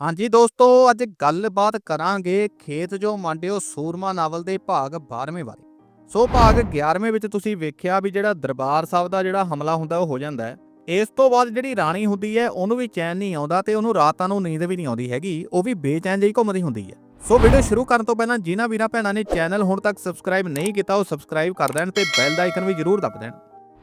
ਹਾਂਜੀ ਦੋਸਤੋ, ਅੱਜ ਗੱਲਬਾਤ ਕਰਾਂਗੇ ਖੇਤ ਜੋ ਮੰਡਿਓ ਸੂਰਮਾ ਨਾਵਲ ਦੇ ਭਾਗ 12ਵੇਂ ਬਾਰੇ। ਸੋ ਭਾਗ 11ਵੇਂ ਵਿੱਚ ਤੁਸੀਂ ਵੇਖਿਆ ਵੀ ਜਿਹੜਾ ਦਰਬਾਰ ਸਾਹਿਬ ਦਾ ਜਿਹੜਾ ਹਮਲਾ ਹੁੰਦਾ, ਉਹ ਹੋ ਜਾਂਦਾ ਹੈ। ਇਸ ਤੋਂ ਬਾਅਦ ਜਿਹੜੀ ਰਾਣੀ ਹੁੰਦੀ ਹੈ, ਉਹਨੂੰ ਵੀ ਚੈਨ ਨਹੀਂ ਆਉਂਦਾ ਤੇ ਉਹਨੂੰ ਰਾਤਾਂ ਨੂੰ ਨੀਂਦ ਵੀ ਨਹੀਂ ਆਉਂਦੀ ਹੈਗੀ, ਉਹ ਵੀ ਬੇਚੈਨ ਜਿਹੀ ਘੁੰਮਦੀ ਹੁੰਦੀ ਹੈ। ਸੋ ਵੀਡੀਓ ਸ਼ੁਰੂ ਕਰਨ ਤੋਂ ਪਹਿਲਾਂ ਜਿਨ੍ਹਾਂ ਵੀਰਾਂ ਭੈਣਾਂ ਨੇ ਚੈਨਲ ਹੁਣ ਤੱਕ ਸਬਸਕ੍ਰਾਈਬ ਨਹੀਂ ਕੀਤਾ, ਉਹ ਸਬਸਕ੍ਰਾਈਬ ਕਰ ਦੇਣ ਤੇ ਬੈਲ ਦਾ ਆਈਕਨ ਵੀ ਜ਼ਰੂਰ ਦਬ ਦੇਣ।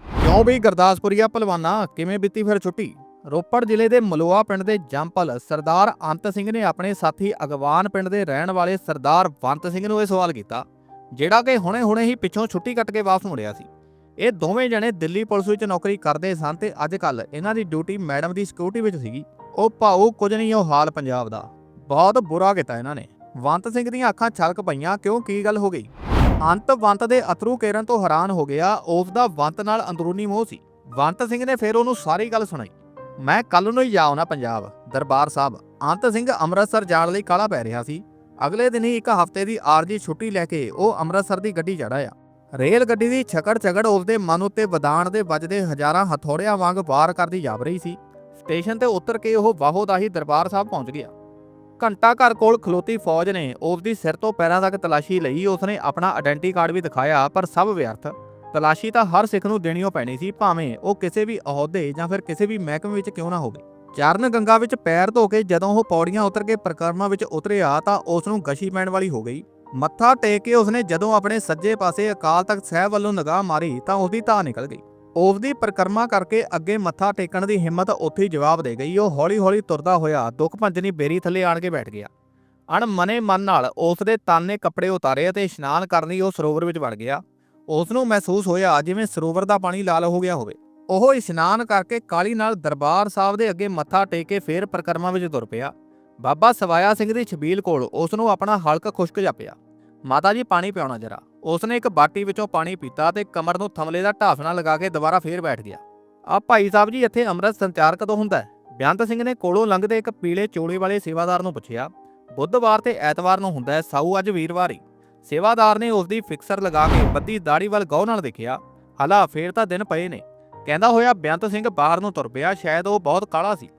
ਕਿਉਂ ਵੀ ਗੁਰਦਾਸਪੁਰੀਆ ਪਹਿਲਵਾਨਾ ਕਿਵੇਂ ਬੀਤੀ ਫਿਰ ਛੁੱਟੀ? ਰੋਪੜ ਜ਼ਿਲ੍ਹੇ ਦੇ ਮਲੋਆ ਪਿੰਡ ਦੇ ਜੰਪਲ ਸਰਦਾਰ ਅੰਤ ਸਿੰਘ ਨੇ ਆਪਣੇ ਸਾਥੀ ਅਗਵਾਨ ਪਿੰਡ ਦੇ ਰਹਿਣ ਵਾਲੇ ਸਰਦਾਰ ਬੰਤ ਸਿੰਘ ਨੂੰ ਇਹ ਸਵਾਲ ਕੀਤਾ, ਜਿਹੜਾ ਕਿ ਹੁਣੇ-ਹੁਣੇ ਹੀ ਪਿੱਛੋਂ ਛੁੱਟੀ ਕੱਟ ਕੇ ਵਾਪਸ ਮੁੜਿਆ ਸੀ। ਇਹ ਦੋਵੇਂ ਜਣੇ ਦਿੱਲੀ ਪੁਲਿਸ ਵਿੱਚ ਨੌਕਰੀ ਕਰਦੇ ਸਨ ਤੇ ਅੱਜ ਕੱਲ ਇਹਨਾਂ ਦੀ ਡਿਊਟੀ ਮੈਡਮ ਦੀ ਸਿਕਿਉਰਿਟੀ ਵਿੱਚ ਸੀਗੀ। ਉਹ ਭਾਊ ਕੁਝ ਨਹੀਂ, ਉਹ ਹਾਲ ਪੰਜਾਬ ਦਾ। ਬਹੁਤ ਬੁਰਾ ਕੀਤਾ ਇਹਨਾਂ ਨੇ। ਵੰਤ ਸਿੰਘ ਦੀਆਂ ਅੱਖਾਂ ਛਲਕ ਪਈਆਂ, ਕਿਉਂ, ਕੀ ਗੱਲ ਹੋ ਗਈ? ਅੰਤ ਵੰਤ ਦੇ ਅਥਰੂ ਕੇਰਨ ਤੋਂ ਹੈਰਾਨ ਹੋ ਗਿਆ, ਉਸ ਦਾ ਬੰਤ ਨਾਲ ਅੰਦਰੂਨੀ ਮੋਹ ਸੀ। ਬੰਤ ਸਿੰਘ ਨੇ ਫਿਰ ਉਹਨੂੰ ਸਾਰੀ ਗੱਲ ਸੁਣਾਈ। ਮੈਂ ਕੱਲ ਨੂੰ ਹੀ ਜਾਉਣਾ ਪੰਜਾਬ। ਦਰਬਾਰ ਸਾਹਿਬ, ਅੰਤ ਸਿੰਘ ਅੰਮ੍ਰਿਤਸਰ ਜਾਣ ਲਈ ਕਾਲਾ ਪੈ ਰਿਹਾ ਸੀ? ਅਗਲੇ ਦਿਨ ਹੀ ਇੱਕ ਹਫ਼ਤੇ ਦੀ ਆਰਜੀ ਛੁੱਟੀ ਲੈ ਕੇ ਉਹ ਅੰਮ੍ਰਿਤਸਰ ਦੀ ਗੱਡੀ ਚੜਾਇਆ ਰੇਲ ਗੱਡੀ ਦੀ ਛਕੜ ਛਕੜ ਉਸਦੇ ਮਨ ਉੱਤੇ ਵਧਾਣ ਦੇ ਵੱਜਦੇ ਹਜ਼ਾਰਾਂ ਹਥੌੜਿਆਂ ਵਾਂਗ ਵਾਰ ਕਰਦੀ ਜਾਵ ਰਹੀ ਸੀ। ਸਟੇਸ਼ਨ ਤੇ ਉਤਰ ਕੇ ਉਹ ਬਾਹੋ ਦਾ ਹੀ ਦਰਬਾਰ ਸਾਹਿਬ ਪਹੁੰਚ ਗਿਆ। ਘੰਟਾ ਘਰ ਕੋਲ ਖਲੋਤੀ ਫੌਜ ਨੇ ਉਸ ਦੀ ਸਿਰ ਤੋਂ ਪੈਰਾਂ ਤੱਕ ਤਲਾਸ਼ੀ ਲਈ ਉਸਨੇ ਆਪਣਾ ਆਇਡੈਂਟੀ ਕਾਰਡ ਵੀ ਦਿਖਾਇਆ, ਪਰ ਸਭ ਵਿਅਰਥ। ਤਲਾਸ਼ੀ ਤਾਂ ਹਰ ਸਿੱਖ ਨੂੰ ਦੇਣੀ ਓ ਪੈਣੀ ਸੀ, ਭਾਵੇਂ ਉਹ ਕਿਸੇ ਵੀ ਅਹੁਦੇ ਜਾਂ ਫਿਰ ਕਿਸੇ ਵੀ ਮਹਿਕਮੇ ਵਿੱਚ ਕਿਉਂ ਨਾ ਹੋਵੇ। ਚਰਨ ਗੰਗਾ ਵਿੱਚ ਪੈਰ ਧੋ ਕੇ ਜਦੋਂ ਉਹ ਪੌੜੀਆਂ ਉਤਰ ਕੇ ਪ੍ਰਕਰਮਾ ਵਿੱਚ ਉਤਰਿਆ ਤਾਂ ਉਸ ਨੂੰ ਗਸ਼ੀ ਪੈਣ ਵਾਲੀ ਹੋ ਗਈ। ਮੱਥਾ ਟੇਕ ਕੇ ਉਸਨੇ ਜਦੋਂ ਆਪਣੇ ਸੱਜੇ ਪਾਸੇ ਅਕਾਲ ਤਖਤ ਸਾਹਿਬ ਵੱਲੋਂ ਨਿਗਾਹ ਮਾਰੀ ਤਾਂ ਉਸਦੀ ਧਾਹ ਨਿਕਲ ਗਈ। ਉਸ ਦੀ ਪ੍ਰਕਰਮਾ ਕਰਕੇ ਅੱਗੇ ਮੱਥਾ ਟੇਕਣ ਦੀ ਹਿੰਮਤ ਉੱਥੇ ਹੀ ਜਵਾਬ ਦੇ ਗਈ। ਉਹ ਹੌਲੀ-ਹੌਲੀ ਤੁਰਦਾ ਹੋਇਆ ਦੁੱਖ ਭੰਜਨੀ ਬੇਰੀ ਥੱਲੇ ਆਣ ਕੇ ਬੈਠ ਗਿਆ। ਅਣ ਮਨੇ ਮਨ ਨਾਲ ਉਸ ਦੇ ਤਾਨੇ ਕੱਪੜੇ ਉਤਾਰੇ ਅਤੇ ਇਸ਼ਨਾਨ ਕਰਨ ਲਈ ਉਹ ਸਰੋਵਰ ਵਿੱਚ ਵੜ ਗਿਆ। ਉਸ ਨੂੰ ਮਹਿਸੂਸ ਹੋਇਆ ਜਿਵੇਂ ਸਰੋਵਰ ਦਾ ਪਾਣੀ ਲਾਲ ਹੋ ਗਿਆ ਹੋਵੇ। ਉਹ ਇਸ਼ਨਾਨ ਕਰਕੇ ਕਾਲੀ ਨਾਲ ਦਰਬਾਰ ਸਾਹਿਬ ਦੇ ਅੱਗੇ ਮੱਥਾ ਟੇਕ ਕੇ ਫੇਰ ਪ੍ਰਕਰਮਾ ਵਿੱਚ ਤੁਰ ਪਿਆ। ਬਾਬਾ ਸਵਾਇਆ ਸਿੰਘ ਦੀ ਛਬੀਲ ਕੋਲ ਉਸ ਨੂੰ ਆਪਣਾ ਹਲਕ ਖੁਸ਼ਕ ਜਾਪਿਆ। ਮਾਤਾ ਜੀ, ਪਾਣੀ ਪਿਆਉਣਾ ਜਰਾ। ਉਸ ਨੇ ਇੱਕ ਬਾਟੀ ਵਿੱਚੋਂ ਪਾਣੀ ਪੀਤਾ ਤੇ ਕਮਰ ਨੂੰ ਥਮਲੇ ਦਾ ਢਾਫਣਾ ਲਗਾ ਕੇ ਦੁਬਾਰਾ ਫੇਰ ਬੈਠ ਗਿਆ। ਆ ਭਾਈ ਸਾਹਿਬ ਜੀ, ਇੱਥੇ ਅੰਮ੍ਰਿਤ ਸੰਚਾਰ ਕਦੋਂ ਹੁੰਦਾ ਹੈ। ਬਿਆੰਤ ਸਿੰਘ ਨੇ ਕੋਲੋਂ ਲੰਘਦੇ ਇੱਕ ਪੀਲੇ ਚੋਲੇ ਵਾਲੇ ਸੇਵਾਦਾਰ ਨੂੰ ਪੁੱਛਿਆ, ਬੁੱਧਵਾਰ ਤੇ ਐਤਵਾਰ ਨੂੰ ਹੁੰਦਾ ਹੈ ਸਾਊ ਅੱਜ ਵੀਰਵਾਰ। ਹੀ ਸੇਵਾਦਾਰ ਨੇ ਉਸ ਦੀ ਫਿਕਸਰ ਲਗਾ ਕੇ ਬੱਦੀ ਦਾੜੀ ਵੱਲ ਗੌਰ ਨਾਲ ਦੇਖਿਆ। ਹਲਾ, ਫੇਰ ਤਾਂ ਦਿਨ ਪਏ ਨੇ। ਕਹਿੰਦਾ ਹੋਇਆ ਬੇਅੰਤ ਸਿੰਘ ਬਾਹਰ ਨੂੰ ਤੁਰ ਪਿਆ, ਸ਼ਾਇਦ ਉਹ ਬਹੁਤ ਕਾਲਾ ਸੀ।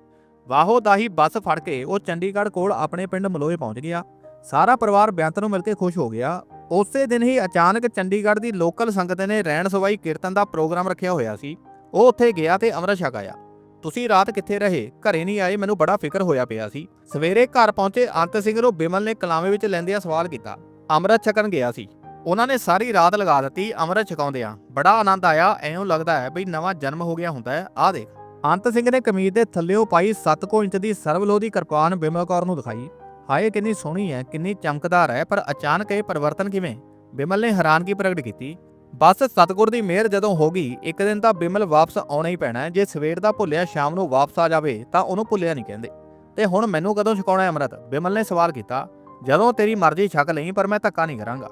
ਵਾਹੋ ਦਾ ਹੀ ਬੱਸ ਫੜ ਕੇ ਉਹ ਚੰਡੀਗੜ੍ਹ ਕੋਲ ਆਪਣੇ ਪਿੰਡ ਮਲੋਏ ਪਹੁੰਚ ਗਿਆ। ਸਾਰਾ ਪਰਿਵਾਰ ਬੇਅੰਤ ਨੂੰ ਮਿਲ ਕੇ ਖੁਸ਼ ਹੋ ਗਿਆ। ਉਸੇ ਦਿਨ ਹੀ ਅਚਾਨਕ ਚੰਡੀਗੜ੍ਹ ਦੀ ਲੋਕਲ ਸੰਗਤ ਨੇ ਰਹਿਣ ਸਵਾਈ ਕੀਰਤਨ ਦਾ ਪ੍ਰੋਗਰਾਮ ਰੱਖਿਆ ਹੋਇਆ ਸੀ। ਉਹ ਉੱਥੇ ਗਿਆ ਤੇ ਅੰਮ੍ਰਿਤ ਛਕ ਆਇਆ। ਤੁਸੀਂ ਰਾਤ ਕਿੱਥੇ ਰਹੇ? ਘਰੇ ਨਹੀਂ ਆਏ? ਮੈਨੂੰ ਬੜਾ ਫਿਕਰ ਹੋਇਆ ਪਿਆ ਸੀ। ਸਵੇਰੇ ਘਰ ਪਹੁੰਚੇ ਅੰਤ ਸਿੰਘ ਨੂੰ ਬਿਮਲ ਨੇ ਕਲਾਵੇਂ ਵਿੱਚ ਲੈਂਦਿਆਂ ਸਵਾਲ ਕੀਤਾ। ਅੰਮ੍ਰਿਤ ਛਕਣ ਗਿਆ ਸੀ। ਉਹਨਾਂ ਨੇ ਸਾਰੀ ਰਾਤ ਲਗਾ ਦਿੱਤੀ ਅੰਮ੍ਰਿਤ ਛਕਾਉਂਦਿਆਂ। ਬੜਾ ਆਨੰਦ ਆਇਆ ਐਂ ਲੱਗਦਾ ਹੈ ਬਈ ਨਵਾਂ ਜਨਮ ਹੋ ਗਿਆ ਹੁੰਦਾ ਹੈ। ਆਹ ਦੇਖ, ਅੰਤ ਸਿੰਘ ਨੇ ਕਮੀਜ਼ ਦੇ ਥੱਲੇੋਂ ਪਾਈ 7 ਇੰਚ ਦੀ ਸਰਵਲੋਹ ਕਿਰਪਾਨ ਬਿਮਲ ਕੌਰ ਨੂੰ ਦਿਖਾਈ। ਹਾਏ, ਕਿੰਨੀ ਸੋਹਣੀ ਹੈ, ਕਿੰਨੀ ਚਮਕਦਾਰ ਹੈ, ਪਰ ਅਚਾਨਕ ਇਹ ਪਰਿਵਰਤਨ ਕਿਵੇਂ? ਬਿਮਲ ਨੇ ਹੈਰਾਨਗੀ ਪ੍ਰਗਟ ਕੀਤੀ। ਬਸ ਸਤਗੁਰ ਦੀ ਮਿਹਰ ਜਦੋਂ ਹੋ ਗਈ, ਇੱਕ ਦਿਨ ਤਾਂ ਬਿਮਲ ਵਾਪਸ ਆਉਣਾ ਹੀ ਪੈਣਾ ਹੈ। ਜੇ ਸਵੇਰ ਦਾ ਭੁੱਲਿਆ, ਸ਼ਾਮ ਨੂੰ ਵਾਪਸ ਆ ਜਾਵੇ, ਤਾਂ ਉਹਨੂੰ ਭੁੱਲਿਆ ਨਹੀਂ ਕਹਿੰਦੇ। ਤੇ ਹੁਣ ਮੈਨੂੰ ਕਦੋਂ ਛਕਾਉਣਾ ਹੈ ਅੰਮ੍ਰਿਤ? ਬਿਮਲ ਨੇ ਸਵਾਲ ਕੀਤਾ। ਜਦੋਂ ਤੇਰੀ ਮਰਜ਼ੀ ਛਕ ਲਈ, ਪਰ ਮੈਂ ਧੱਕਾ ਨਹੀਂ ਕਰਾਂਗਾ।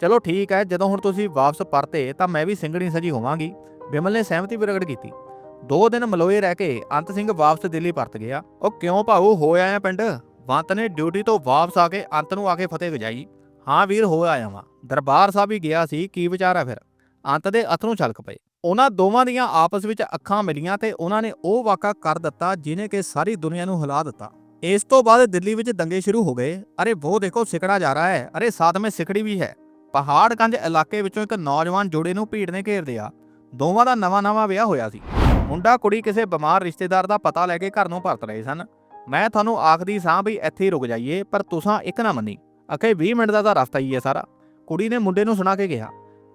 ਚਲੋ ਠੀਕ ਹੈ, ਜਦੋਂ ਹੁਣ ਤੁਸੀਂ ਵਾਪਸ ਪਰਤੇ, ਤਾਂ ਮੈਂ ਵੀ ਸਿੰਘਣੀ ਸਜੀ ਹੋਵਾਂਗੀ। ਬਿਮਲ ਨੇ ਸਹਿਮਤੀ ਪ੍ਰਗਟ ਕੀਤੀ। ਦੋ ਦਿਨ ਮਲੋਏ ਰਹਿ ਕੇ ਅੰਤ ਸਿੰਘ ਵਾਪਸ ਦਿੱਲੀ ਪਰਤ ਗਿਆ। ਉਹ ਕਿਉਂ ਭਾਊ ਹੋ ਆਇਆ ਪਿੰਡ? ਵੰਤ ਨੇ ਡਿਊਟੀ ਤੋਂ ਵਾਪਸ ਆ ਕੇ ਅੰਤ ਨੂੰ ਆ ਕੇ ਫਤਿਹ ਵਜਾਈ ਹਾਂ ਵੀਰ, ਹੋ ਆਇਆ ਵਾਂ। ਦਰਬਾਰ ਸਾਹਿਬ ਹੀ ਗਿਆ ਸੀ, ਕੀ ਵਿਚਾਰ ਹੈ ਫਿਰ? ਅੰਤ ਦੇ ਅਥਰੂ ਛਲਕ ਪਏ। ਉਹਨਾਂ ਦੋਵਾਂ ਦੀਆਂ ਆਪਸ ਵਿੱਚ ਅੱਖਾਂ ਮਿਲੀਆਂ ਤੇ ਉਹਨਾਂ ਨੇ ਉਹ ਵਾਕਾ ਕਰ ਦਿੱਤਾ, ਜਿਨੇ ਕਿ ਸਾਰੀ ਦੁਨੀਆ ਨੂੰ ਹਿਲਾ ਦਿੱਤਾ। ਇਸ ਤੋਂ ਬਾਅਦ ਦਿੱਲੀ ਵਿੱਚ ਦੰਗੇ ਸ਼ੁਰੂ ਹੋ ਗਏ। ਅਰੇ ਉਹ ਦੇਖੋ, ਸਿਕੜਾ ਜਾ ਰਹਾ ਹੈ। ਅਰੇ ਸਾਥ ਵਿੱਚ ਸਿਕੜੀ ਵੀ ਹੈ। ਪਹਾੜਗੰਜ ਇਲਾਕੇ ਵਿੱਚੋਂ ਇੱਕ ਨੌਜਵਾਨ ਜੋੜੇ ਨੂੰ ਭੀੜ ਨੇ ਘੇਰ ਲਿਆ ਦੋਵਾਂ ਦਾ ਨਵਾਂ-ਨਵਾਂ ਵਿਆਹ ਹੋਇਆ ਸੀ। ਮੁੰਡਾ ਕੁੜੀ ਕਿਸੇ ਬਿਮਾਰ ਰਿਸ਼ਤੇਦਾਰ ਦਾ ਪਤਾ ਲੈ ਕੇ ਘਰ ਨੂੰ ਪਰਤ ਰਹੇ ਸਨ। ਮੈਂ ਤੁਹਾਨੂੰ ਆਖਦੀ ਸਾਂ ਵੀ ਇੱਥੇ ਹੀ ਰੁਕ ਜਾਈਏ, ਪਰ ਤੁਸੀਂ ਇੱਕ ਨਾ ਮੰਨੀ। ਅਖੇ 20 ਮਿੰਟ ਦਾ ਤਾਂ ਰਸਤਾ ਹੀ ਹੈ ਸਾਰਾ। ਕੁੜੀ ਨੇ ਮੁੰਡੇ ਨੂੰ ਸੁਣਾ ਕੇ ਕਿਹਾ,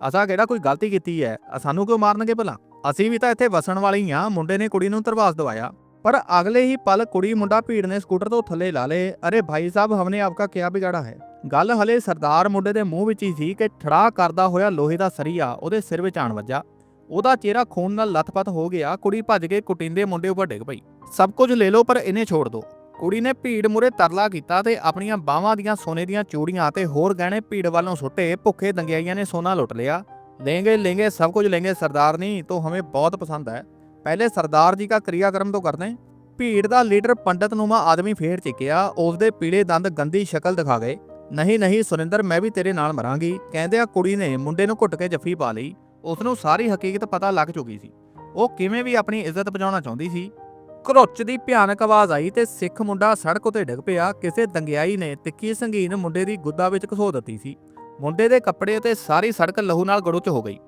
ਅਸਾਂ ਕਿਹੜਾ ਕੋਈ ਗਲਤੀ ਕੀਤੀ ਹੈ? ਸਾਨੂੰ ਕਿਉਂ ਮਾਰਨਗੇ ਭਲਾ? ਅਸੀਂ ਵੀ ਤਾਂ ਇੱਥੇ ਵਸਣ ਵਾਲੇ ਹੀ ਆ ਮੁੰਡੇ ਨੇ ਕੁੜੀ ਨੂੰ ਧਰਵਾਸ ਦਵਾਇਆ। ਪਰ ਅਗਲੇ ਹੀ ਪਲ ਕੁੜੀ ਮੁੰਡਾ ਭੀੜ ਨੇ ਸਕੂਟਰ ਤੋਂ ਥੱਲੇ ਲਾ ਲਏ ਅਰੇ ਭਾਈ ਸਾਹਿਬ ਹਮਨੇ ਆਪਕਾ ਕਿਆ ਵਿਗਾੜਾ ਹੈ ਗੱਲ ਹਲੇ ਸਰਦਾਰ ਮੁੰਡੇ ਦੇ ਮੂੰਹ ਵਿੱਚ ਹੀ ਸੀ ਕਿ ਠੜਾ ਕਰਦਾ ਹੋਇਆ ਲੋਹੇ ਦਾ ਸਰੀਆ ਉਹਦੇ ਸਿਰ ਵਿੱਚ ਆਣ ਵੱਜਾ ਉਹਦਾ ਚਿਹਰਾ ਖੂਨ ਨਾਲ ਲੱਥਪੱਥ ਹੋ ਗਿਆ ਕੁੜੀ ਭੱਜ ਕੇ ਕੁਟਿੰਦੇ ਮੁੰਡੇ ਉੱਪਰ ਡਿੱਗ ਪਈ ਸਭ ਕੁਝ ਲੈ ਲਓ ਪਰ ਇਹਨੇ ਛੋੜ ਦਿਓ ਕੁੜੀ ਨੇ ਭੀੜ ਮੁਰੇ ਤਰਲਾ ਕੀਤਾ ਤੇ ਆਪਣੀਆਂ ਬਾਹਾਂ ਦੀਆਂ ਸੋਨੇ ਦੀਆਂ ਚੂੜੀਆਂ ਤੇ ਹੋਰ ਗਹਿਣੇ ਭੀੜ ਵੱਲੋਂ ਸੁੱਟੇ ਭੁੱਖੇ ਦੰਗਿਆਈਆਂ ਨੇ ਸੋਨਾ ਲੁੱਟ ਲਿਆ लेंगे लेंगे सब कुछ लेंगे सरदारनी तो हमें बहुत पसंद है पहले सरदार जी का क्रियाक्रम तो करते हैं ਭੀੜ ਦਾ ਲੀਡਰ ਪੰਡਤ ਨੂਮਾ ਆਦਮੀ ਫੇਰ ਚਿਕਿਆ ਉਸ ਦੇ ਪੀਲੇ ਦੰਦ ਗੰਦੀ ਸ਼ਕਲ ਦਿਖਾ ਗਏ ਨਹੀਂ ਨਹੀਂ ਸੁਰਿੰਦਰ ਮੈਂ ਵੀ ਤੇਰੇ ਨਾਲ ਮਰਾਂਗੀ ਕਹਿੰਦੇ ਆ ਕੁੜੀ ਨੇ ਮੁੰਡੇ ਨੂੰ ਘੁੱਟ ਕੇ ਜੱਫੀ ਪਾ ਲਈ ਉਸ ਨੂੰ ਸਾਰੀ ਹਕੀਕਤ ਪਤਾ ਲੱਗ ਚੁੱਕੀ ਸੀ ਉਹ ਕਿਵੇਂ ਵੀ ਆਪਣੀ ਇੱਜ਼ਤ ਬਚਾਉਣਾ ਚਾਹੁੰਦੀ ਸੀ ਘਰੁੱਚ ਦੀ ਭਿਆਨਕ ਆਵਾਜ਼ ਆਈ ਤੇ ਸਿੱਖ ਮੁੰਡਾ ਸੜਕ ਉਤੇ ਡਿੱਗ ਪਿਆ ਕਿਸੇ ਦੰਗਿਆਈ ਨੇ ਤਿੱਖੀ ਸੰਗੀਨ ਮੁੰਡੇ ਦੀ ਗੁੱਦਾ ਵਿੱਚ ਘਸੋ ਦਿੱਤੀ ਸੀ ਮੁੰਡੇ ਦੇ ਕੱਪੜੇ ਉਤੇ ਸਾਰੀ ਸੜਕ ਲਹੂ ਨਾਲ ਗੜੁੱਚ ਹੋ ਗਈ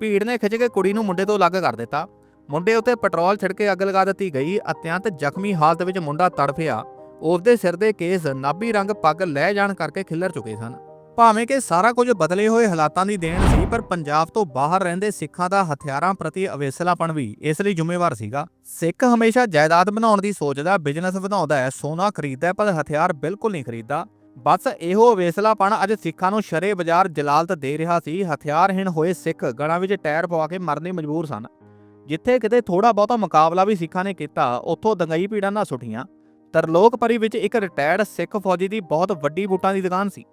ਭੀੜ ਨੇ ਖਿੱਚ ਕੇ ਕੁੜੀ ਨੂੰ ਮੁੰਡੇ ਤੋਂ ਅਲੱਗ ਕਰ ਦਿੱਤਾ ਮੁੰਡੇ ਉੱਤੇ ਪੈਟਰੋਲ ਛਿੜਕੇ ਅੱਗ ਲਗਾ ਦਿੱਤੀ ਗਈ ਅਤਿਅੰਤ ਜ਼ਖਮੀ ਹਾਲਤ ਵਿੱਚ ਮੁੰਡਾ ਤੜਫਿਆ। ਉਸਦੇ ਸਿਰ ਦੇ ਕੇਸ ਨਾਭੀ ਰੰਗ ਪੱਗ ਲੈ ਜਾਣ ਕਰਕੇ ਖਿੱਲਰ ਚੁੱਕੇ ਸਨ। ਭਾਵੇਂ ਕਿ ਸਾਰਾ ਕੁਝ ਬਦਲੇ ਹੋਏ ਹਾਲਾਤਾਂ ਦੀ ਦੇਣ ਸੀ, ਪਰ ਪੰਜਾਬ ਤੋਂ ਬਾਹਰ ਰਹਿੰਦੇ ਸਿੱਖਾਂ ਦਾ ਹਥਿਆਰਾਂ ਪ੍ਰਤੀ ਅਵੇਸਲਾਪਣ ਵੀ ਇਸ ਲਈ ਜ਼ਿੰਮੇਵਾਰ ਸੀਗਾ। ਸਿੱਖ ਹਮੇਸ਼ਾ ਜਾਇਦਾਦ ਬਣਾਉਣ ਦੀ ਸੋਚਦਾ ਬਿਜ਼ਨਸ ਵਧਾਉਂਦਾ ਹੈ, ਸੋਨਾ ਖਰੀਦਦਾ ਪਰ ਹਥਿਆਰ ਬਿਲਕੁਲ ਨਹੀਂ ਖਰੀਦਦਾ। ਬਸ ਇਹੋ ਅਵੇਸਲਾਪਣ ਅੱਜ ਸਿੱਖਾਂ ਨੂੰ ਸ਼ਰੇ ਬਾਜ਼ਾਰ ਜਲਾਲਤ ਦੇ ਰਿਹਾ ਸੀ। ਹਥਿਆਰਹੀਣ ਹੋਏ ਸਿੱਖ ਗਲਾਂ ਵਿੱਚ ਟਾਇਰ ਪਵਾ ਕੇ ਮਰਨੇ ਮਜਬੂਰ ਸਨ। ਜਿੱਥੇ ਕਿਤੇ ਥੋੜਾ ਬਹੁਤਾ ਮੁਕਾਬਲਾ ਵੀ ਸਿੱਖਾਂ ਨੇ ਕੀਤਾ, ਉੱਥੋਂ ਦੰਗਾਈ ਪੀੜਾਂ ਨਾ ਸੁੱਟੀਆਂ। ਤਰਲੋਕਪਰੀ ਵਿੱਚ ਇੱਕ ਰਿਟਾਇਰਡ ਸਿੱਖ ਫੌਜੀ ਦੀ ਬਹੁਤ ਵੱਡੀ ਬੂਟਾਂ ਦੀ ਦੁਕਾਨ ਸੀ।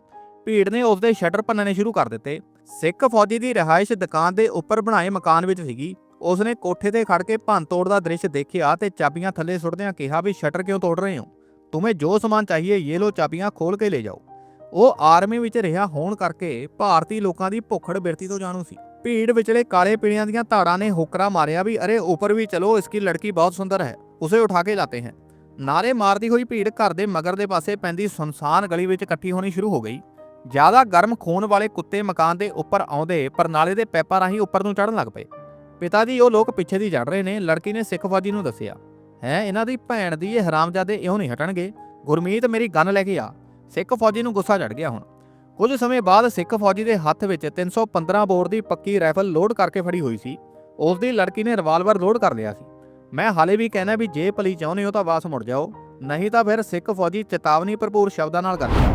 ਭੀੜ ਨੇ ਉਸ ਦੇ ਸ਼ਟਰ ਭੰਨਣੇ ਸ਼ੁਰੂ ਕਰ ਦਿੱਤੇ। ਸਿੱਖ ਫੌਜੀ ਦੀ ਰਹਾਇਸ਼ ਦੁਕਾਨ ਦੇ ਉੱਪਰ ਬਣਾਏ ਮਕਾਨ ਵਿੱਚ ਸੀਗੀ। ਉਸਨੇ ਕੋਠੇ ਤੇ ਖੜ ਕੇ ਭੰਨ ਤੋੜ ਦਾ ਦ੍ਰਿਸ਼ ਦੇਖਿਆ ਤੇ ਚਾਬੀਆਂ ਥੱਲੇ ਸੁੱਟਦਿਆਂ ਕਿਹਾ ਵੀ, ਸ਼ਟਰ ਕਿਉਂ ਤੋੜ ਰਹੇ ਹੋ? ਤੁਮੇ ਜੋ ਸਮਾਨ ਚਾਹੀਏ ਇਹ ਲੋ ਚਾਬੀਆਂ ਖੋਲ ਕੇ ਲੈ ਜਾਓ। ਉਹ ਆਰਮੀ ਵਿੱਚ ਰਿਹਾ ਹੋਣ ਕਰਕੇ ਭਾਰਤੀ ਲੋਕਾਂ ਦੀ ਭੁੱਖੜ ਬਿਰਤੀ ਤੋਂ ਜਾਣੂ ਸੀ। ਭੀੜ ਵਿਚਲੇ ਕਾਲੇ ਪੀੜਿਆਂ ਦੀਆਂ ਧਾੜਾਂ ਨੇ ਹੁਕਰਾ ਮਾਰਿਆ ਵੀ, ਅਰੇ, ਉੱਪਰ ਵੀ ਚਲੋ ਇਸकी ਲੜਕੀ ਬਹੁਤ ਸੁੰਦਰ ਹੈ। ਉਸੇ ਉਠਾ ਕੇ ਲਾਤੇ ਹੈ। ਨਾਰੇ ਮਾਰਦੀ ਹੋਈ ਭੀੜ ਘਰ ਦੇ ਮਗਰ ਦੇ ਪਾਸੇ ਪੈਂਦੀ ਸੁਨਸਾਨ ਗਲੀ ਵਿੱਚ ਇਕੱਠੀ ਹੋਣੀ ਸ਼ੁਰੂ ਹੋ ਗਈ। ਜ਼ਿਆਦਾ ਗਰਮ ਖੂਨ ਵਾਲੇ ਕੁੱਤੇ ਮਕਾਨ ਦੇ ਉੱਪਰ ਆਉਂਦੇ ਪਰ ਨਾਲੇ ਦੇ ਪੈਪਾਂ ਰਾਹੀਂ ਉੱਪਰ ਨੂੰ ਚੜ੍ਹਨ ਲੱਗ ਪਏ। ਪਿਤਾ ਜੀ, ਉਹ ਲੋਕ ਪਿੱਛੇ ਦੀ ਚੜ ਰਹੇ ਨੇ, ਲੜਕੀ ਨੇ ਸਿੱਖ ਫੌਜੀ ਨੂੰ ਦੱਸਿਆ, ਹੈ, ਇਹਨਾਂ ਦੀ ਭੈਣ ਦੀ ਇਹ ਹਰਾਮਜ਼ਾਦੇ ਇਉਂ ਨਹੀਂ ਹਟਣਗੇ? ਗੁਰਮੀਤ ਮੇਰੀ ਗਨ ਲੈ ਕੇ ਆ। ਸਿੱਖ ਫੌਜੀ ਨੂੰ ਗੁੱਸਾ ਚੜ ਗਿਆ ਹੁਣ। ਕੁਝ ਸਮੇਂ ਬਾਅਦ ਸਿੱਖ ਫੌਜੀ ਦੇ ਹੱਥ ਵਿੱਚ 315 ਬੋਰ ਦੀ ਪੱਕੀ ਰਾਈਫਲ ਲੋਡ ਕਰਕੇ ਫੜੀ ਹੋਈ ਸੀ। ਉਸ ਦੀ ਲੜਕੀ ਨੇ ਰਿਵਾਲਵਰ ਲੋਡ ਕਰ ਲਿਆ ਸੀ। ਮੈਂ ਹਾਲੇ ਵੀ ਕਹਿਣਾ ਵੀ ਜੇ ਭਲੀ ਚਾਹੁੰਦੇ ਹੋ ਤਾਂ ਵਾਸ ਮੁੜ ਜਾਓ, ਨਹੀਂ ਤਾਂ ਫਿਰ ਸਿੱਖ ਫੌਜੀ ਚੇਤਾਵਨੀ ਭਰਪੂਰ ਸ਼ਬਦਾਂ ਨਾਲ ਕਰਦਾ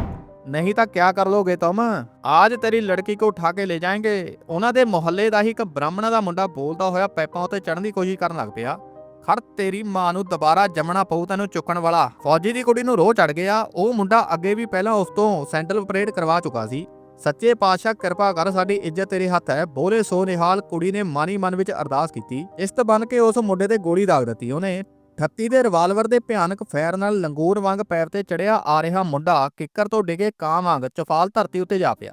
ਨਹੀਂ ਤਾਂ ਕਿਆ ਕਰ ਲੋਗੇ ਤੁਮ? ਆਜ ਤੇਰੀ ਲੜਕੀ ਕੋ ਉਠਾ ਕੇ ਲੈ ਜਾਏਂਗੇ। ਉਹਨਾਂ ਦੇ ਮੁਹੱਲੇ ਦਾ ਹੀ ਇੱਕ ਬ੍ਰਾਹਮਣ ਦਾ ਮੁੰਡਾ ਬੋਲਦਾ ਹੋਇਆ ਪੈਪਾਂ ਉੱਤੇ ਚੜ੍ਹਨ ਦੀ ਕੋਸ਼ਿਸ਼ ਕਰਨ ਲੱਗ ਪਿਆ। ਖੜ ਤੇਰੀ ਮਾਂ ਨੂੰ ਦੁਬਾਰਾ ਜੰਮਣਾ ਪਊ ਤੈਨੂੰ ਚੁੱਕਣ ਵਾਲਾ। ਫੌਜੀ ਦੀ ਕੁੜੀ ਨੂੰ ਰੋਹ ਚੜ ਗਿਆ। ਉਹ ਮੁੰਡਾ ਅੱਗੇ ਵੀ ਪਹਿਲਾਂ ਉਸ ਤੋਂ ਸੈਂਟਰਲ ਪਰੇਡ ਕਰਵਾ ਚੁੱਕਾ ਸੀ। ਸੱਚੇ ਪਾਤਸ਼ਾਹ, ਕਿਰਪਾ ਕਰ, ਸਾਡੀ ਇੱਜ਼ਤ ਤੇਰੇ ਹੱਥ ਹੈ। ਬੋਲੇ ਸੋ ਨਿਹਾਲ ਕੁੜੀ ਨੇ ਮਾਨੀ ਮਨ ਵਿੱਚ ਅਰਦਾਸ ਕੀਤੀ। ਇਸਤ ਬਨ ਕੇ ਉਸ ਮੁੰਡੇ ਤੇ ਗੋਲੀ ਦਾਗ ਦਿੱਤੀ ਉਹਨੇ। 38 ਦੇ ਰਿਵਾਲਵਰ ਦੇ ਭਿਆਨਕ ਫਾਇਰ ਨਾਲ ਲੰਗੂਰ ਵਾਂਗ ਪੈਰ ਤੇ ਚੜਿਆ ਆ ਰਿਹਾ ਮੁੰਡਾ, ਕਿੱਕਰ ਤੋਂ ਡਿਗੇ ਕਾਂ ਵਾਂਗ ਚਫਾਲ ਧਰਤੀ ਉੱਤੇ ਜਾ ਪਿਆ।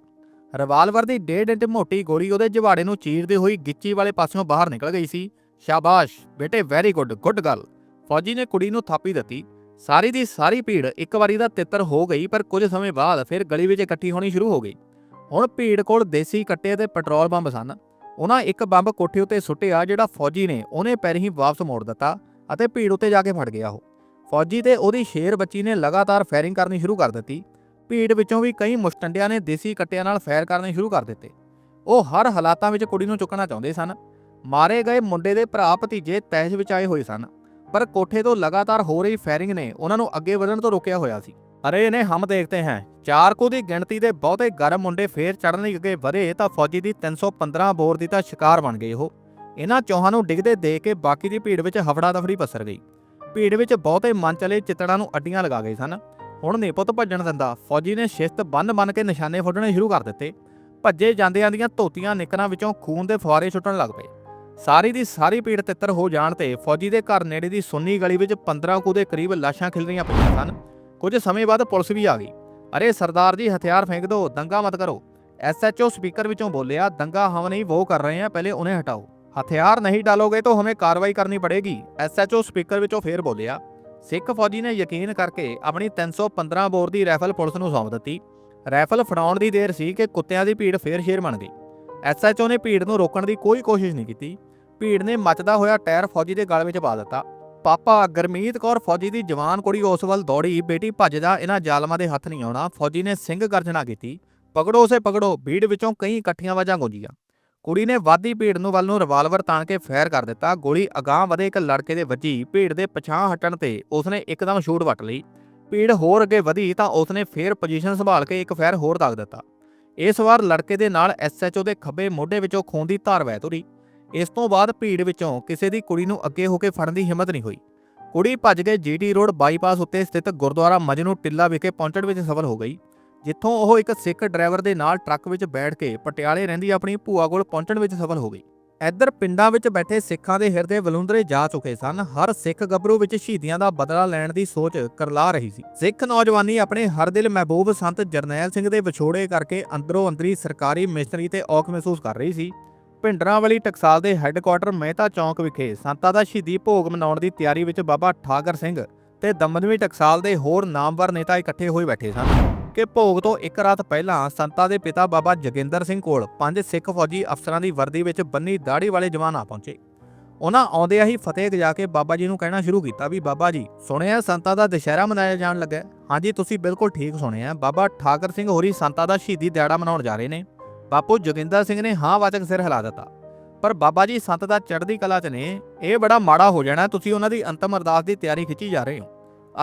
ਰਿਵਾਲਵਰ ਦੀ ਡੇਢ ਇੰਚ ਮੋਟੀ ਗੋਲੀ ਉਹਦੇ ਜਵਾੜੇ ਨੂੰ ਚੀਰਦੇ ਹੋਈ ਗਿੱਚੀ ਵਾਲੇ ਪਾਸਿਓਂ ਬਾਹਰ ਨਿਕਲ ਗਈ ਸੀ। ਸ਼ਾਬਾਸ਼, ਬੇਟੇ ਵੈਰੀ ਗੁੱਡ ਗੁੱਡ ਗੱਲ ਫੌਜੀ ਨੇ ਕੁੜੀ ਨੂੰ ਥਾਪੀ ਦਿੱਤੀ। ਸਾਰੀ ਦੀ ਸਾਰੀ ਭੀੜ ਇੱਕ ਵਾਰੀ ਦਾ ਤਿੱਤਰ ਹੋ ਗਈ, ਪਰ ਕੁਝ ਸਮੇਂ ਬਾਅਦ ਫਿਰ ਗਲੀ ਵਿੱਚ ਇਕੱਠੀ ਹੋਣੀ ਸ਼ੁਰੂ ਹੋ ਗਈ। ਹੁਣ ਭੀੜ ਕੋਲ ਦੇਸੀ ਕੱਟੇ ਤੇ ਪੈਟਰੋਲ ਬੰਬ ਸਨ। ਉਹਨਾਂ ਇੱਕ ਬੰਬ ਕੋਠੇ ਉੱਤੇ ਸੁੱਟਿਆ, ਜਿਹੜਾ ਫੌਜੀ ਨੇ ਉਹਨੇ ਪੈਰ ਹੀ ਵਾਪਸ ਮੋੜ ਦਿੱਤਾ ਅਤੇ ਭੀੜ ਉੱਤੇ ਜਾ ਕੇ ਫੜ ਗਿਆ ਉਹ। ਫੌਜੀ ਤੇ ਉਹਦੀ ਸ਼ੇਰ ਬੱਚੀ ਨੇ ਲਗਾਤਾਰ ਫਾਇਰਿੰਗ ਕਰਨੀ ਸ਼ੁਰੂ ਕਰ ਦਿੱਤੀ। ਭੀੜ ਵਿੱਚੋਂ ਵੀ ਕਈ ਮੁਸ਼ਟੰਡਿਆਂ ਨੇ ਦੇਸੀ ਕੱਟਿਆਂ ਨਾਲ ਫਾਇਰ ਕਰਨੇ ਸ਼ੁਰੂ ਕਰ ਦਿੱਤੇ। ਉਹ ਹਰ ਹਾਲਾਤਾਂ ਵਿੱਚ ਕੁੜੀ ਨੂੰ ਚੁੱਕਣਾ ਚਾਹੁੰਦੇ ਸਨ। ਮਾਰੇ ਗਏ ਮੁੰਡੇ ਦੇ ਭਰਾ ਭਤੀਜੇ ਤੈਸ਼ ਵਿਚਾਏ ਹੋਏ ਸਨ, ਪਰ ਕੋਠੇ ਤੋਂ ਲਗਾਤਾਰ ਹੋ ਰਹੀ ਫਾਇਰਿੰਗ ਨੇ ਉਹਨਾਂ ਨੂੰ ਅੱਗੇ ਵਧਣ ਤੋਂ ਰੋਕਿਆ ਹੋਇਆ ਸੀ। ਅਰੇ ਨੇ ਹਮ ਦੇਖਤੇ हैं ਚਾਰ ਕੁ ਦੀ ਗਿਣਤੀ ਦੇ ਬਹੁਤੇ ਗਰਮ ਮੁੰਡੇ ਫੇਰ ਚੜਨ ਲਈ ਅੱਗੇ ਵਧੇ ਤਾਂ ਫੌਜੀ ਦੀ 315 ਬੋਰ ਦੀ ਤਾਂ ਸ਼ਿਕਾਰ ਬਣ ਗਏ ਉਹ। ਇਹਨਾਂ ਚੌਹਾਂ ਨੂੰ ਡਿੱਗਦੇ ਦੇਖ ਕੇ ਬਾਕੀ ਦੀ ਭੀੜ ਵਿੱਚ ਹਫੜਾ ਦਫੜੀ ਪਸਰ ਗਈ। ਭੀੜ ਵਿੱਚ ਬਹੁਤੇ ਮਨ ਚਲੇ ਚਿੱਤੜਾਂ ਨੂੰ ਅੱਡੀਆਂ ਲਗਾ ਗਏ ਸਨ। ਹੁਣ ਨਹੀਂ ਪੁੱਤ ਭੱਜਣ ਦਿੰਦਾ, ਫੌਜੀ ਨੇ ਸ਼ਿਸਤ ਬੰਨ ਬੰਨ ਕੇ ਨਿਸ਼ਾਨੇ ਫੋੜਨੇ ਸ਼ੁਰੂ ਕਰ ਦਿੱਤੇ। ਭੱਜੇ ਜਾਂਦਿਆਂ ਦੀਆਂ ਧੋਤੀਆਂ ਨਿਕਰਾਂ ਵਿੱਚੋਂ ਖੂਨ ਦੇ ਫੁਆਰੇ ਛੁੱਟਣ ਲੱਗ ਪਏ। ਸਾਰੀ ਦੀ ਸਾਰੀ ਪੀੜ ਤਿੱਤਰ ਹੋ ਜਾਣ ਤੇ ਫੌਜੀ ਦੇ ਘਰ ਨੇੜੇ ਦੀ ਸੁੰਨੀ ਗਲੀ ਵਿੱਚ 15 ਕੁ ਦੇ ਕਰੀਬ ਲਾਸ਼ਾਂ ਖਿਲ ਰਹੀਆਂ ਪਈਆਂ ਸਨ। ਕੁਝ ਸਮੇਂ ਬਾਅਦ ਪੁਲਿਸ ਵੀ ਆ ਗਈ। ਅਰੇ ਸਰਦਾਰ ਜੀ, ਹਥਿਆਰ ਫੇਂਕ ਦਿਓ ਦੰਗਾ ਮਤ ਕਰੋ। ਐਸਐਚਓ ਸਪੀਕਰ ਵਿੱਚੋਂ ਬੋਲਿਆ, ਦੰਗਾ ਹਮ ਨਹੀਂ, ਵੋ ਕਰ ਰਹੇ ਆ ਪਹਿਲੇ ਉਹਨੇ ਹਟਾਓ। ਹਥਿਆਰ ਨਹੀਂ ਡਾਲੋਗੇ ਤਾਂ ਹਮੇ ਕਾਰਵਾਈ ਕਰਨੀ ਪੜੇਗੀ। ਐਸਐਚਓ ਸਪੀਕਰ ਵਿੱਚੋਂ ਫੇਰ ਬੋਲਿਆ, ਸਿੱਖ ਫੌਜੀ ਨੇ ਯਕੀਨ ਕਰਕੇ ਆਪਣੀ 315 ਬੋਰ ਦੀ ਰਾਈਫਲ ਪੁਲਿਸ ਨੂੰ ਸੌਂਪ ਦਿੱਤੀ। ਰਾਈਫਲ ਫੜਾਉਣ ਦੀ ਦੇਰ ਸੀ ਕਿ ਕੁੱਤਿਆਂ ਦੀ ਭੀੜ ਫੇਰ ਸ਼ੇਰ ਬਣ ਗਈ। ਐਸਐਚਓ ਨੇ ਭੀੜ ਨੂੰ ਰੋਕਣ ਦੀ ਕੋਈ ਕੋਸ਼ਿਸ਼ ਨਹੀਂ ਕੀਤੀ। ਭੀੜ ਨੇ ਮੱਚਦਾ ਹੋਇਆ ਟਾਇਰ ਫੌਜੀ ਦੇ ਗਲ ਵਿੱਚ ਪਾ ਦਿੱਤਾ। ਪਾਪਾ ਗਰਮੀਤ ਕੌਰ ਫੌਜੀ ਦੀ ਜਵਾਨ ਕੁੜੀ ਉਸ ਵੱਲ ਦੌੜੀ, ਬੇਟੀ ਭੱਜਦਾ ਇਹਨਾਂ ਜ਼ਾਲਮਾਂ ਦੇ ਹੱਥ ਨਹੀਂ ਆਉਣਾ। ਫੌਜੀ ਨੇ ਸਿੰਘ ਗਰਜਣਾ ਕੀਤੀ। ਪਕੜੋ ਉਸੇ ਪਕੜੋ, ਭੀੜ ਵਿੱਚੋਂ ਕਈ ਇਕੱਠੀਆਂ ਵਾਜਾਂ ਗੂੰਜੀਆਂ। ਕੁੜੀ ਨੇ ਵਾਦੀ ਭੀੜ ਨੂੰ ਵੱਲ ਨੂੰ ਰਿਵਾਲਵਰ ਤਾਣ ਕੇ ਫਾਇਰ ਕਰ ਦਿੱਤਾ। ਗੋਲੀ ਅਗਾਂਹ ਵਧੇ ਇੱਕ ਲੜਕੇ ਦੇ ਵੱਜੀ। ਭੀੜ ਦੇ ਪਛਾਹ ਹਟਣ ਤੇ ਉਸਨੇ ਇੱਕਦਮ ਸ਼ੂਟ ਵੱਟ ਲਈ। ਭੀੜ ਹੋਰ ਅੱਗੇ ਵਧੀ ਤਾਂ ਉਸਨੇ ਫੇਰ ਪੋਜੀਸ਼ਨ ਸੰਭਾਲ ਕੇ ਇੱਕ ਫਾਇਰ ਹੋਰ ਦਾਗ ਦਿੱਤਾ। ਇਸ ਵਾਰ ਲੜਕੇ ਦੇ ਨਾਲ ਐਸਐਚਓ ਦੇ ਖੱਬੇ ਮੋਢੇ ਵਿੱਚੋਂ ਖੂਨ ਦੀ ਧਾਰ ਵਹਿ ਤੁਰੀ। ਇਸ ਤੋਂ ਬਾਅਦ ਭੀੜ ਵਿੱਚੋਂ ਕਿਸੇ ਦੀ ਕੁੜੀ ਨੂੰ ਅੱਗੇ ਹੋ ਕੇ ਫੜਨ ਦੀ ਹਿੰਮਤ ਨਹੀਂ ਹੋਈ। ਕੁੜੀ ਭੱਜ ਕੇ ਜੀਟੀ ਰੋਡ ਬਾਈਪਾਸ ਉੱਤੇ ਸਥਿਤ ਗੁਰਦੁਆਰਾ ਮਜਨੂ ਟਿੱਲਾ ਵਿਖੇ ਪਹੁੰਚਣ ਵਿੱਚ ਸਫਲ ਹੋ ਗਈ, ਜਿੱਥੋਂ ਉਹ ਇੱਕ ਸਿੱਖ ਡਰਾਈਵਰ ਦੇ ਨਾਲ ਟਰੱਕ ਵਿੱਚ ਬੈਠ ਕੇ ਪਟਿਆਲੇ ਰਹਿੰਦੀ ਆਪਣੀ ਭੂਆ ਕੋਲ ਪਹੁੰਚਣ ਵਿੱਚ ਸਫਲ ਹੋ ਗਈ। ਇੱਧਰ ਪਿੰਡਾਂ ਵਿੱਚ ਬੈਠੇ ਸਿੱਖਾਂ ਦੇ ਹਿਰਦੇ ਵਲੂੰਦਰੇ ਜਾ ਚੁੱਕੇ ਸਨ। ਹਰ ਸਿੱਖ ਗੱਭਰੂ ਵਿੱਚ ਸ਼ਹੀਦੀਆਂ ਦਾ ਬਦਲਾ ਲੈਣ ਦੀ ਸੋਚ ਕਰਲਾ ਰਹੀ ਸੀ। ਸਿੱਖ ਨੌਜਵਾਨੀ ਆਪਣੇ ਹਰ ਦਿਲ ਮਹਿਬੂਬ ਸੰਤ ਜਰਨੈਲ ਸਿੰਘ ਦੇ ਵਿਛੋੜੇ ਕਰਕੇ ਅੰਦਰੋਂ ਅੰਦਰੀ ਸਰਕਾਰੀ ਮਿਸ਼ਨਰੀ ਤੇ ਔਖ ਮਹਿਸੂਸ ਕਰ ਰਹੀ ਸੀ। ਭਿੰਡਰਾਂ ਵਾਲੀ ਟਕਸਾਲ ਦੇ ਹੈੱਡਕੁਆਟਰ ਮਹਿਤਾ ਚੌਂਕ ਵਿਖੇ ਸੰਤਾਂ ਦਾ ਸ਼ਹੀਦੀ ਭੋਗ ਮਨਾਉਣ ਦੀ ਤਿਆਰੀ ਵਿੱਚ ਬਾਬਾ ਠਾਕਰ ਸਿੰਘ ਤੇ ਦਮਦਮੀ ਟਕਸਾਲ ਦੇ ਹੋਰ ਨਾਮਵਰ ਨੇਤਾ ਇਕੱਠੇ ਹੋਏ ਬੈਠੇ ਸਨ ਕਿ ਭੋਗ ਤੋਂ ਇੱਕ ਰਾਤ ਪਹਿਲਾਂ ਸੰਤਾਂ ਦੇ ਪਿਤਾ ਬਾਬਾ ਜੋਗਿੰਦਰ ਸਿੰਘ ਕੋਲ ਪੰਜ ਸਿੱਖ ਫੌਜੀ ਅਫਸਰਾਂ ਦੀ ਵਰਦੀ ਵਿੱਚ ਬੰਨੀ ਦਾੜੀ ਵਾਲੇ ਜਵਾਨ ਆ ਪਹੁੰਚੇ। ਉਹਨਾਂ ਆਉਂਦਿਆਂ ਹੀ ਫਤਿਹ ਗਜਾ ਕੇ ਬਾਬਾ ਜੀ ਨੂੰ ਕਹਿਣਾ ਸ਼ੁਰੂ ਕੀਤਾ ਵੀ ਬਾਬਾ ਜੀ, ਸੁਣਿਆ ਸੰਤਾਂ ਦਾ ਦੁਸ਼ਹਿਰਾ ਮਨਾਇਆ ਜਾਣ ਲੱਗਾ ਹਾਂਜੀ, ਤੁਸੀਂ ਬਿਲਕੁਲ ਠੀਕ ਸੁਣਿਆ। ਬਾਬਾ ਠਾਕਰ ਸਿੰਘ ਹੋਰੀ ਸੰਤਾਂ ਦਾ ਸ਼ਹੀਦੀ ਦਿਹਾੜਾ ਮਨਾਉਣ ਜਾ ਰਹੇ ਨੇ। ਬਾਪੂ ਜੋਗਿੰਦਰ ਸਿੰਘ ਨੇ ਹਾਂ ਵਾਚਕ ਸਿਰ ਹਿਲਾ ਦਿੱਤਾ। ਪਰ ਬਾਬਾ ਜੀ ਸੰਤ ਦਾ ਚੜ੍ਹਦੀ ਕਲਾ 'ਚ ਨੇ, ਇਹ ਬੜਾ ਮਾੜਾ ਹੋ ਜਾਣਾ, ਤੁਸੀਂ ਉਹਨਾਂ ਦੀ ਅੰਤਮ ਅਰਦਾਸ ਦੀ ਤਿਆਰੀ ਖਿੱਚੀ ਜਾ ਰਹੇ ਹੋ।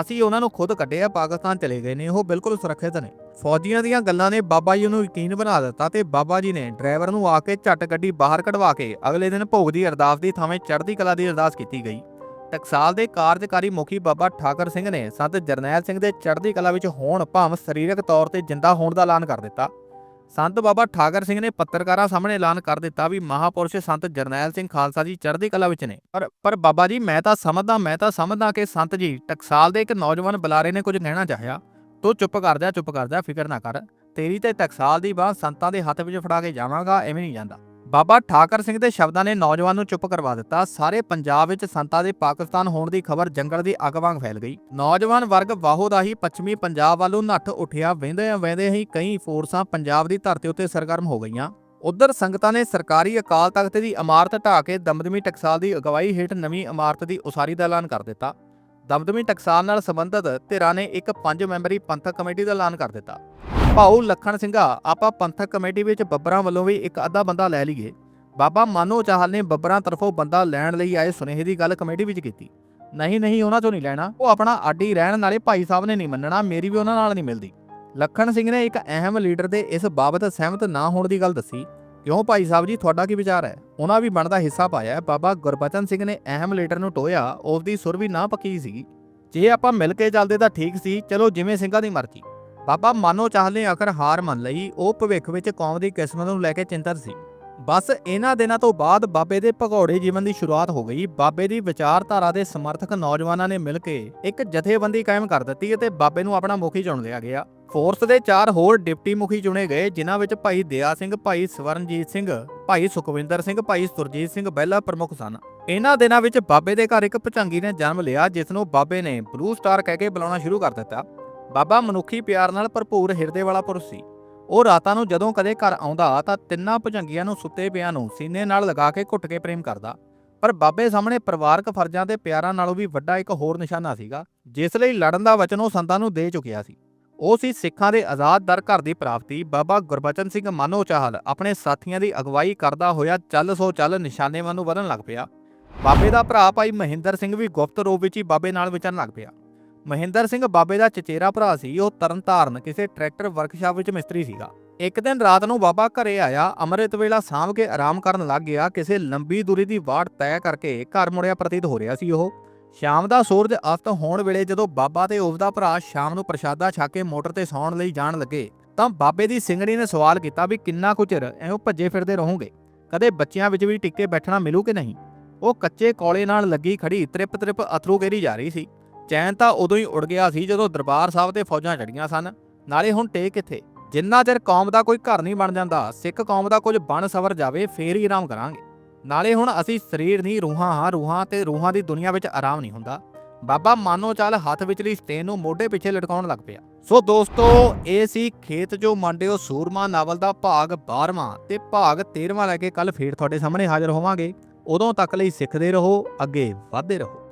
ਅਸੀਂ ਉਹਨਾਂ ਨੂੰ ਖੁਦ ਕੱਢਿਆ, ਪਾਕਿਸਤਾਨ ਚਲੇ ਗਏ ਨੇ, ਉਹ ਬਿਲਕੁਲ ਸੁਰੱਖਿਅਤ ਨੇ। ਫੌਜੀਆਂ ਦੀਆਂ ਗੱਲਾਂ ਨੇ ਬਾਬਾ ਜੀ ਨੂੰ ਯਕੀਨ ਬਣਾ ਦਿੱਤਾ ਤੇ ਬਾਬਾ ਜੀ ਨੇ ਡਰਾਈਵਰ ਨੂੰ ਆ ਕੇ ਝੱਟ ਗੱਡੀ ਬਾਹਰ ਕਢਵਾ ਕੇ ਅਗਲੇ ਦਿਨ ਭੋਗ ਦੀ ਅਰਦਾਸ ਦੀ ਥਾਵੇਂ ਚੜ੍ਹਦੀ ਕਲਾ ਦੀ ਅਰਦਾਸ ਕੀਤੀ ਗਈ। ਟਕਸਾਲ ਦੇ ਕਾਰਜਕਾਰੀ ਮੁਖੀ ਬਾਬਾ ਠਾਕਰ ਸਿੰਘ ਨੇ ਸੰਤ ਜਰਨੈਲ ਸਿੰਘ ਦੇ ਚੜ੍ਹਦੀ ਕਲਾ ਵਿੱਚ ਹੋਣ ਭਾਵੇਂ ਸਰੀਰਕ ਤੌਰ ਤੇ ਜਿੰਦਾ ਹੋਣ ਦਾ ਐਲਾਨ ਕਰ ਦਿੱਤਾ। ਸੰਤ ਬਾਬਾ ਠਾਕਰ ਸਿੰਘ ਨੇ ਪੱਤਰਕਾਰਾਂ ਸਾਹਮਣੇ ਐਲਾਨ ਕਰ ਦਿੱਤਾ ਵੀ ਮਹਾਪੁਰਸ਼ ਸੰਤ ਜਰਨੈਲ ਸਿੰਘ ਖਾਲਸਾ ਜੀ ਚੜ੍ਹਦੀ ਕਲਾ ਵਿੱਚ ਨੇ। ਪਰ ਪਰ ਬਾਬਾ ਜੀ, ਮੈਂ ਤਾਂ ਸਮਝਦਾ, ਮੈਂ ਤਾਂ ਸਮਝਦਾ ਕਿ ਸੰਤ ਜੀ, ਟਕਸਾਲ ਦੇ ਇੱਕ ਨੌਜਵਾਨ ਬੁਲਾਰੇ ਨੇ ਕੁਝ ਕਹਿਣਾ ਚਾਹਿਆ। ਤੂੰ ਚੁੱਪ ਕਰ ਜਾ, ਚੁੱਪ ਕਰ ਜਾ, ਫਿਕਰ ਨਾ ਕਰ। ਤੇਰੀ ਤੇ ਟਕਸਾਲ ਦੀ ਬਾਹ ਸੰਤਾਂ ਦੇ ਹੱਥ ਵਿੱਚ ਫੜਾ ਕੇ ਜਾਵਾਂਗਾ, ਐਵੇਂ ਨਹੀਂ ਜਾਂਦਾ। ਬਾਬਾ ਠਾਕਰ ਸਿੰਘ ਦੇ ਸ਼ਬਦਾਂ ਨੇ ਨੌਜਵਾਨ ਨੂੰ ਚੁੱਪ ਕਰਵਾ ਦਿੱਤਾ। ਸਾਰੇ ਪੰਜਾਬ ਵਿੱਚ ਸੰਤਾਂ ਦੇ ਪਾਕਿਸਤਾਨ ਹੋਣ ਦੀ ਖਬਰ ਜੰਗਲ ਦੀ ਅੱਗ ਵਾਂਗ ਫੈਲ ਗਈ। ਨੌਜਵਾਨ ਵਰਗ ਵਾਹੋ ਦਾ ਹੀ ਪੱਛਮੀ ਪੰਜਾਬ ਵੱਲੋਂ ਨੱਠ ਉੱਠਿਆ। ਵਹਿੰਦਿਆਂ ਵਹਿੰਦੇ ਹੀ ਕਈ ਫੋਰਸਾਂ ਪੰਜਾਬ ਦੀ ਧਰਤੀ ਉੱਤੇ ਸਰਗਰਮ ਹੋ ਗਈਆਂ। ਉਧਰ ਸੰਗਤਾਂ ਨੇ ਸਰਕਾਰੀ ਅਕਾਲ ਤਖਤ ਦੀ ਇਮਾਰਤ ਢਾਹ ਕੇ ਦਮਦਮੀ ਟਕਸਾਲ ਦੀ ਅਗਵਾਈ ਹੇਠ ਨਵੀਂ ਇਮਾਰਤ ਦੀ ਉਸਾਰੀ ਦਾ ਐਲਾਨ ਕਰ ਦਿੱਤਾ। ਦਮਦਮੀ ਟਕਸਾਲ ਨਾਲ ਸੰਬੰਧਿਤ ਧਿਰਾਂ ਨੇ ਇੱਕ ਪੰਜ ਮੈਂਬਰੀ ਪੰਥਕ ਕਮੇਟੀ ਦਾ ਐਲਾਨ ਕਰ ਦਿੱਤਾ। ਭਾਊ ਲੱਖਣ ਸਿੰਘਾ, ਆਪਾਂ ਪੰਥਕ ਕਮੇਟੀ ਵਿੱਚ ਬੱਬਰਾਂ ਵੱਲੋਂ ਵੀ ਇੱਕ ਅੱਧਾ ਬੰਦਾ ਲੈ ਲਈਏ। ਬਾਬਾ ਮਾਨੋ ਚਾਹਲ ਨੇ ਬੱਬਰਾਂ ਤਰਫੋਂ ਬੰਦਾ ਲੈਣ ਲਈ ਆਏ ਸੁਨੇਹੇ ਦੀ ਗੱਲ ਕਮੇਟੀ ਵਿੱਚ ਕੀਤੀ। ਨਹੀਂ ਨਹੀਂ, ਉਹਨਾਂ 'ਚੋਂ ਨਹੀਂ ਲੈਣਾ। ਉਹ ਆਪਣਾ ਆਡੀ ਰਹਿਣ ਨਾਲੇ ਭਾਈ ਸਾਹਿਬ ਨੇ ਨਹੀਂ ਮੰਨਣਾ, ਮੇਰੀ ਵੀ ਉਹਨਾਂ ਨਾਲ ਨਹੀਂ ਮਿਲਦੀ। ਲੱਖਣ ਸਿੰਘ ਨੇ ਇੱਕ ਅਹਿਮ ਲੀਡਰ ਦੇ ਇਸ ਬਾਬਤ ਸਹਿਮਤ ਨਾ ਹੋਣ ਦੀ ਗੱਲ ਦੱਸੀ। ਕਿਉਂ ਭਾਈ ਸਾਹਿਬ ਜੀ, ਤੁਹਾਡਾ ਕੀ ਵਿਚਾਰ ਹੈ? ਉਹਨਾਂ ਵੀ ਬਣਦਾ ਹਿੱਸਾ ਪਾਇਆ। ਬਾਬਾ ਗੁਰਬਚਨ ਸਿੰਘ ਨੇ ਅਹਿਮ ਲੀਡਰ ਨੂੰ ਟੋਇਆ। ਉਸ ਦੀ ਸੁਰ ਵੀ ਨਾ ਪੱਕੀ ਸੀ। ਜੇ ਆਪਾਂ ਮਿਲ ਕੇ ਚੱਲਦੇ ਤਾਂ ਠੀਕ ਸੀ। ਚਲੋ, ਜਿਵੇਂ ਸਿੰਘਾਂ ਦੀ ਮਰਜ਼ੀ। ਬਾਬਾ ਮਾਨੋ ਚਾਹਲ ਨੇ ਆਖਰ ਹਾਰ ਮੰਨ ਲਈ, ਉਹ ਭਵਿੱਖ ਵਿੱਚ ਕੌਮ ਦੀ ਕਿਸਮਤ ਨੂੰ ਲੈ ਕੇ ਚਿੰਤਤ ਸੀ। ਬਸ ਇਹਨਾਂ ਦਿਨਾਂ ਤੋਂ ਬਾਅਦ ਬਾਬੇ ਦੇ ਭਗੌੜੇ ਜੀਵਨ ਦੀ ਸ਼ੁਰੂਆਤ ਹੋ ਗਈ। ਬਾਬੇ ਦੀ ਵਿਚਾਰਧਾਰਾ ਦੇ ਸਮਰਥਕ ਨੌਜਵਾਨਾਂ ਨੇ ਮਿਲ ਕੇ ਇੱਕ ਜਥੇਬੰਦੀ ਕਾਇਮ ਕਰ ਦਿੱਤੀ ਅਤੇ ਬਾਬੇ ਨੂੰ ਆਪਣਾ ਮੁਖੀ ਚੁਣ ਲਿਆ ਗਿਆ। ਫੋਰਸ ਦੇ ਚਾਰ ਹੋਰ ਡਿਪਟੀ ਮੁਖੀ ਚੁਣੇ ਗਏ, ਜਿਨ੍ਹਾਂ ਵਿੱਚ ਭਾਈ ਦਿਆ ਸਿੰਘ, ਭਾਈ ਸਵਰਨਜੀਤ ਸਿੰਘ, ਭਾਈ ਸੁਖਵਿੰਦਰ ਸਿੰਘ, ਭਾਈ ਸੁਰਜੀਤ ਸਿੰਘ ਬਹਿਲਾ ਪ੍ਰਮੁੱਖ ਸਨ। ਇਹਨਾਂ ਦਿਨਾਂ ਵਿੱਚ ਬਾਬੇ ਦੇ ਘਰ ਇੱਕ ਭਚੰਗੀ ਨੇ ਜਨਮ ਲਿਆ, ਜਿਸ ਨੂੰ ਬਾਬੇ ਨੇ ਬਲੂ ਸਟਾਰ ਕਹਿ ਕੇ ਬੁਲਾਉਣਾ ਸ਼ੁਰੂ ਕਰ ਦਿੱਤਾ। ਬਾਬਾ ਮਨੁੱਖੀ ਪਿਆਰ ਨਾਲ ਭਰਪੂਰ ਹਿਰਦੇ ਵਾਲਾ ਪੁਰਸ਼ ਸੀ। ਉਹ ਰਾਤਾਂ ਨੂੰ ਜਦੋਂ ਕਦੇ ਘਰ ਆਉਂਦਾ ਤਾਂ ਤਿੰਨਾਂ ਭੁਜੰਗੀਆਂ ਨੂੰ ਸੁੱਤੇ ਪਿਆਂ ਨੂੰ ਸੀਨੇ ਨਾਲ ਲਗਾ ਕੇ ਘੁੱਟ ਕੇ ਪ੍ਰੇਮ ਕਰਦਾ। ਪਰ ਬਾਬੇ ਸਾਹਮਣੇ ਪਰਿਵਾਰਕ ਫਰਜ਼ਾਂ ਤੇ ਪਿਆਰਾਂ ਨਾਲੋਂ ਵੀ ਵੱਡਾ ਇੱਕ ਹੋਰ ਨਿਸ਼ਾਨਾ ਸੀਗਾ, ਜਿਸ ਲਈ ਲੜਨ ਦਾ ਵਚਨ ਉਹ ਸੰਤਾਂ ਨੂੰ ਦੇ ਚੁੱਕਿਆ ਸੀ। ਉਹ ਸੀ ਸਿੱਖਾਂ ਦੇ ਆਜ਼ਾਦ ਦਰ ਘਰ ਦੀ ਪ੍ਰਾਪਤੀ। ਬਾਬਾ ਗੁਰਬਚਨ ਸਿੰਘ ਮਾਨੋ ਚਾਹਲ ਆਪਣੇ ਸਾਥੀਆਂ ਦੀ ਅਗਵਾਈ ਕਰਦਾ ਹੋਇਆ ਚੱਲ ਸੋ ਚੱਲ ਨਿਸ਼ਾਨੇ ਵੱਲ ਨੂੰ ਵਧਣ ਲੱਗ ਪਿਆ। ਬਾਬੇ ਦਾ ਭਰਾ ਭਾਈ ਮਹਿੰਦਰ ਸਿੰਘ ਵੀ ਗੁਪਤ ਰੂਪ ਵਿੱਚ ਹੀ ਬਾਬੇ ਨਾਲ ਵਿਚਰਨ ਲੱਗ ਪਿਆ। ਮਹਿੰਦਰ ਸਿੰਘ ਬਾਬੇ ਦਾ ਚਚੇਰਾ ਭਰਾ ਸੀ, ਉਹ ਤਰਨਤਾਰਨ ਕਿਸੇ ਟਰੈਕਟਰ ਵਰਕਸ਼ਾਪ ਵਿੱਚ ਮਿਸਤਰੀ ਸੀਗਾ। ਇੱਕ ਦਿਨ ਰਾਤ ਨੂੰ ਬਾਬਾ ਘਰੇ ਆਇਆ, ਅੰਮ੍ਰਿਤ ਵੇਲਾ ਸਾਂਭ ਕੇ ਆਰਾਮ ਕਰਨ ਲੱਗ ਗਿਆ, ਕਿਸੇ ਲੰਬੀ ਦੂਰੀ ਦੀ ਵਾਟ ਤੈਅ ਕਰਕੇ ਘਰ ਮੁੜਿਆ ਪ੍ਰਤੀਤ ਹੋ ਰਿਹਾ ਸੀ ਉਹ। ਸ਼ਾਮ ਦਾ ਸੂਰਜ ਅਸਤ ਹੋਣ ਵੇਲੇ ਜਦੋਂ ਬਾਬਾ ਤੇ ਉਸ ਦਾ ਭਰਾ ਸ਼ਾਮ ਨੂੰ ਪ੍ਰਸ਼ਾਦਾ ਛਾ ਕੇ ਮੋਟਰ ਤੇ ਸੌਣ ਲਈ ਜਾਣ ਲੱਗੇ, ਤਾਂ ਬਾਬੇ ਦੀ ਸਿੰਘਣੀ ਨੇ ਸਵਾਲ ਕੀਤਾ ਵੀ ਕਿੰਨਾ ਕੁ ਚਿਰ ਐਵੇਂ ਭੱਜੇ ਫਿਰਦੇ ਰਹੋਗੇ? ਕਦੇ ਬੱਚਿਆਂ ਵਿੱਚ ਵੀ ਟਿੱਕੇ ਬੈਠਣਾ ਮਿਲੂ ਕਿ ਨਹੀਂ? ਉਹ ਕੱਚੇ ਕੋਲੇ ਨਾਲ ਲੱਗੀ ਖੜੀ ਤ੍ਰਿਪ ਤ੍ਰਿਪ ਅਥਰੂ ਗੇਰੀ ਜਾ ਰਹੀ ਸੀ। ਚੈਨ ਤਾਂ ਉਦੋਂ ਹੀ ਉੜ ਗਿਆ ਸੀ ਜਦੋਂ ਦਰਬਾਰ ਸਾਹਿਬ ਤੇ ਫੌਜਾਂ ਚੜੀਆਂ ਸਨ। ਨਾਲੇ ਹੁਣ ਟੇਕ ਕਿੱਥੇ? ਜਿੰਨਾ ਚਿਰ ਕੌਮ ਦਾ ਕੋਈ ਘਰ ਨਹੀਂ ਬਣ ਜਾਂਦਾ, ਸਿੱਖ ਕੌਮ ਦਾ ਕੁਝ ਬਣ ਸਵਰ ਜਾਵੇ, ਫੇਰ ਹੀ ਆਰਾਮ ਕਰਾਂਗੇ। ਨਾਲੇ ਹੁਣ ਅਸੀਂ ਸਰੀਰ ਨਹੀਂ, ਰੂਹਾਂ ਹਾਂ, ਰੂਹਾਂ ਤੇ ਰੂਹਾਂ ਦੀ ਦੁਨੀਆ ਵਿੱਚ ਆਰਾਮ ਨਹੀਂ ਹੁੰਦਾ। ਬਾਬਾ ਮਾਨੋ ਚਾਲ ਹੱਥ ਵਿਚਲੀ ਸਟੇਨ ਨੂੰ ਮੋਢੇ ਪਿੱਛੇ ਲਟਕਾਉਣ ਲੱਗ ਪਿਆ। ਸੋ ਦੋਸਤੋ, ਇਹ ਸੀ ਖੇਤ ਜੋ ਮੰਡਿਓ ਸੂਰਮਾ ਨਾਵਲ ਦਾ ਭਾਗ 12ਵਾਂ ਤੇ ਭਾਗ 13ਵਾਂ ਲੈ ਕੇ ਕੱਲ ਫੇਰ ਤੁਹਾਡੇ ਸਾਹਮਣੇ ਹਾਜ਼ਰ ਹੋਵਾਂਗੇ। ਉਦੋਂ ਤੱਕ ਲਈ ਸਿੱਖਦੇ ਰਹੋ, ਅੱਗੇ ਵਧਦੇ ਰਹੋ।